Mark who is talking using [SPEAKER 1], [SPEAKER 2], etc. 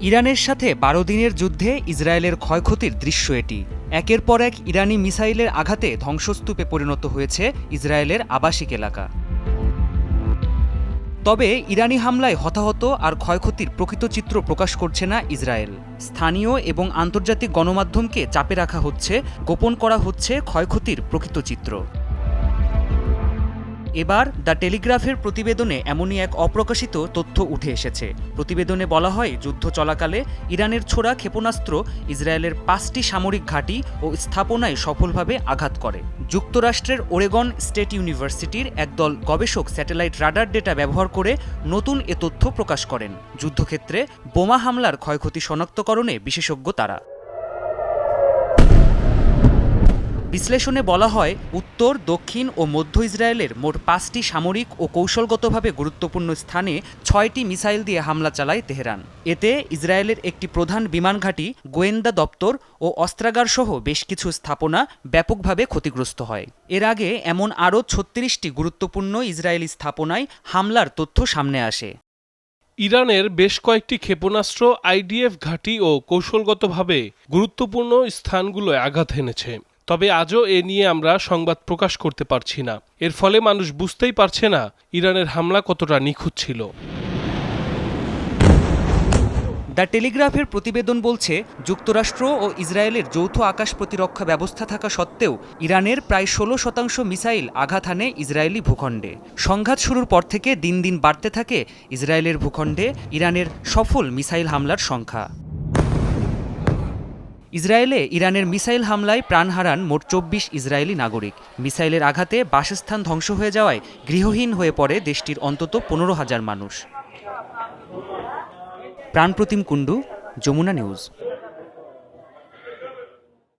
[SPEAKER 1] ইরানের সাথে বারো দিনের যুদ্ধে ইসরায়েলের ক্ষয়ক্ষতির দৃশ্য এটি। একের পর এক ইরানি মিসাইলের আঘাতে ধ্বংসস্তূপে পরিণত হয়েছে ইসরায়েলের আবাসিক এলাকা। তবে ইরানি হামলায় হতাহত আর ক্ষয়ক্ষতির প্রকৃত চিত্র প্রকাশ করছে না ইসরায়েল। স্থানীয় এবং আন্তর্জাতিক গণমাধ্যমকে চাপে রাখা হচ্ছে, গোপন করা হচ্ছে ক্ষয়ক্ষতির প্রকৃত চিত্র। এবার দ্য টেলিগ্রাফের প্রতিবেদনে এমনই এক অপ্রকাশিত তথ্য উঠে এসেছে। প্রতিবেদনে বলা হয়, যুদ্ধ চলাকালে ইরানের ছোড়া ক্ষেপণাস্ত্র ইসরায়েলের পাঁচটি সামরিক ঘাঁটি ও স্থাপনায় সফলভাবে আঘাত করে। যুক্তরাষ্ট্রের ওরেগন স্টেট ইউনিভার্সিটির একদল গবেষক স্যাটেলাইট রাডার ডেটা ব্যবহার করে নতুন এ তথ্য প্রকাশ করেন। যুদ্ধক্ষেত্রে বোমা হামলার ক্ষয়ক্ষতি শনাক্তকরণে বিশেষজ্ঞ তারা। বিশ্লেষণে বলা হয়, উত্তর, দক্ষিণ ও মধ্য ইসরায়েলের মোট পাঁচটি সামরিক ও কৌশলগতভাবে গুরুত্বপূর্ণ স্থানে ছয়টি মিসাইল দিয়ে হামলা চালায় তেহরান। এতে ইসরায়েলের একটি প্রধান বিমান ঘাঁটি, গোয়েন্দা দপ্তর ও অস্ত্রাগার সহ বেশ কিছু স্থাপনা ব্যাপকভাবে ক্ষতিগ্রস্ত হয়। এর আগে এমন আরও ছত্রিশটি গুরুত্বপূর্ণ ইসরায়েলি স্থাপনায় হামলার তথ্য সামনে আসে।
[SPEAKER 2] ইরানের বেশ কয়েকটি ক্ষেপণাস্ত্র, আইডিএফ ঘাঁটি ও কৌশলগতভাবে গুরুত্বপূর্ণ স্থানগুলোয় আঘাত হেনেছে তবে আজও এ নিয়ে আমরা সংবাদ প্রকাশ করতে পারছি না। এর ফলে মানুষ বুঝতেই পারছে না ইরানের হামলা কতটা নিখুঁত ছিল।
[SPEAKER 1] দ্য টেলিগ্রাফের প্রতিবেদন বলছে, যুক্তরাষ্ট্র ও ইসরায়েলের যৌথ আকাশ প্রতিরক্ষা ব্যবস্থা থাকা সত্ত্বেও ইরানের প্রায় ষোলো শতাংশ মিসাইল আঘাত হানে ইসরায়েলি ভূখণ্ডে। সংঘাত শুরুর পর থেকে দিন দিন বাড়তে থাকে ইসরায়েলের ভূখণ্ডে ইরানের সফল মিসাইল হামলার সংখ্যা। ইসরায়েলে ইরানের মিসাইল হামলায় প্রাণ হারান মোট চব্বিশ ইসরায়েলি নাগরিক। মিসাইলের আঘাতে বাসস্থান ধ্বংস হয়ে যাওয়ায় গৃহহীন হয়ে পড়ে দেশটির অন্তত পনেরো হাজার মানুষ। প্রাণপ্রতিম কুণ্ডু, যমুনা নিউজ।